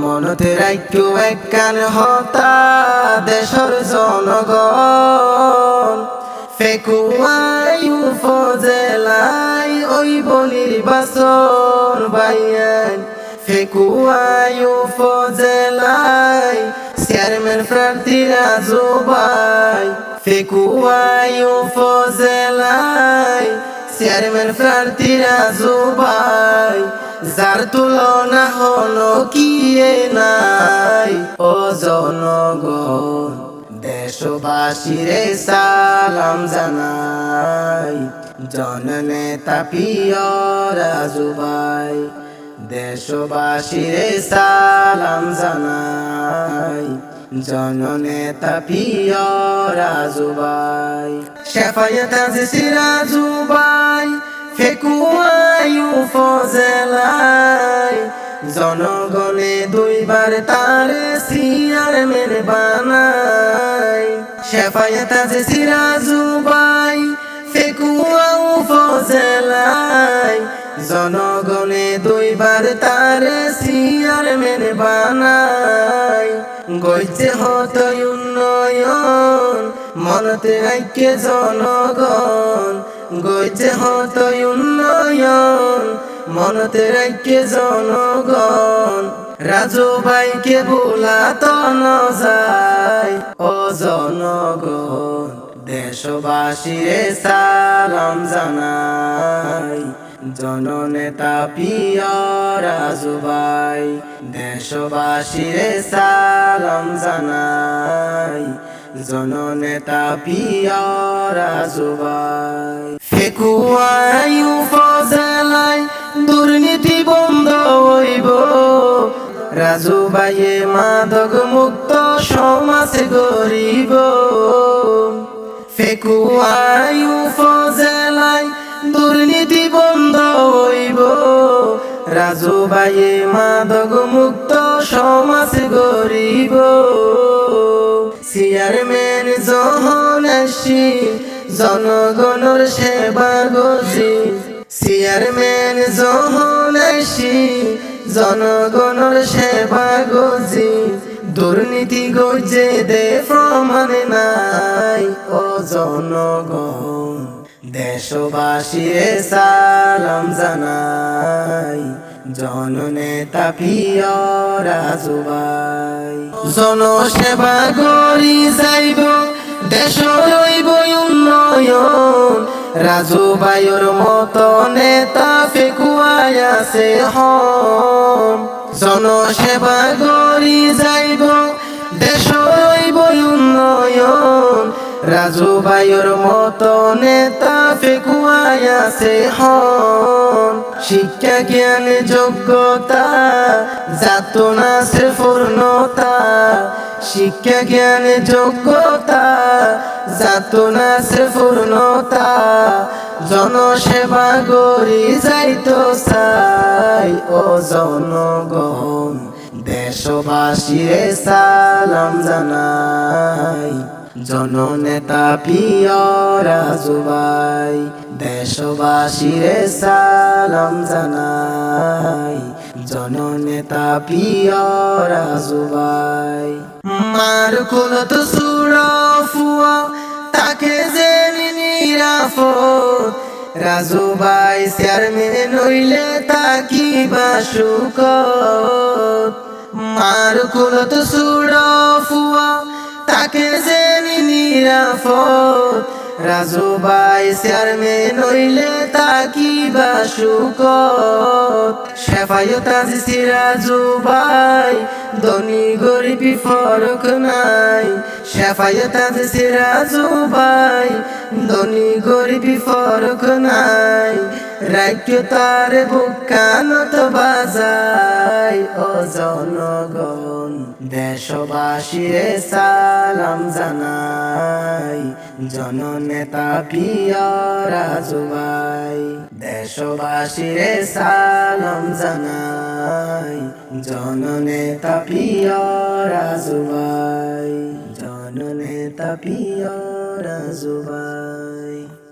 মনতে রাখু একখান হতা দেশর জনগণ। ফেকুয়াই উপজেলাই ওই বলির বাসন বাইয়ান ফেকুয়াই উপজেলাই চেয়ারম্যান প্রার্থীরা জোবাই ফেকুয়াই উপজেলাই চেয়ারম্যান প্রার্থীরা জোবাই যার তুলনা হলো কি নাই, ও জনগণ, দেশবাসীরে সালাম জানাই। জননেতা প্রিয় রাজুভাই দেশবাসীরে সালাম জানাই। জননেতা প্রিয় রাজুভাই শেফায়ত আজিসি রাজুভাই উপজেলাই জনগণে দুইবার তার সিয়ার মেরে বানাই শেফায়ত আছে সিরাজু বাই, ফেকুয়া উপজেলাই জনগণে দুইবার তার সিয়ার মেরে বানাই গইছে হত উন্নয়ন, মনতে রাখে জনগণ। গইছে হত উন্নয়ন মনতে রাখে জনগণ, রাজু তো ন যায় ও জনগণ, দেশবাসীরে সালাম জানাই। জননেতা প্রিয় রাজু ভাই, দেশবাসীরে সালাম জানাই। জননেতা প্রিয় রাজু ভাই। ফেকুয়াই উপজেলায় দুর্নীতি বন্ধ হইব। রাজু ভাইয়ে মাদক মুক্ত সমাজ গরিব ফেকুয়াই উপজেলায় দুর্নীতি বন্ধ হইব। রাজু ভাইয়ে মাদক মুক্ত সমাজ গরিব চেয়ারম্যান যখন আসি, জনগণের সেবা গজি চেয়ারম্যান আসি জনগণের সেবা গজি, দুর্নীতি গজে দে প্রমাণ নাই, ও জনগণ দেশবাসীরে সালাম জানাই, জননেতা প্রিয় রাজুভাই জনসেবা করি যাইব, দেশ রইব উন্নয়ন রাজু ভাইয়ের মতো নেতা ফেকুয়াই আছে হম জনসেবা করি যাইব, দেশ উন্নয়ন। রাজু ভাইয়ের মতো নেতা ফেকুয়াই আছে হন। শিক্ষা জ্ঞান যোগ্যতা যাত না সে পূর্ণতা শিক্ষা, জ্ঞান, যোগ্যতা যাত না সে পূর্ণতা। জনসেবা করি যাইতো চাই, ও জনগণ, দেশবাসীরে সালাম জানাই। জননেতা, প্রিয় রাজুভাই দেশবাসীরে সালাম জানাই। জননেতা প্রিয় রাজুভাই মার কুলত সুর ফুয়া, তাকে যে নিরাফত রাজু ভাই চেয়ারম্যান হইলে তাকি বাসুকত মার কুলত সুর ফুয়া, তাকে যে নিরাফত রাজু ভাই চেয়ারম্যান হইলে তাকি বাসুকত শেফায়ত আজিসি রাজু ভাই, ধনী গরিবি ফরক নাই। শেফায়ত আজিসি রাজু ভাই, ধনী গরিবি ফরক নাই। রাজ্য জনগণ, দেশবাসীরে সালাম জানাই। জননেতা দেশবাসী দেশবাসীরে সালাম জানাই। জননেতা প্রিয় রাজু ভাই জননেতা প্রিয় রাজু ভাই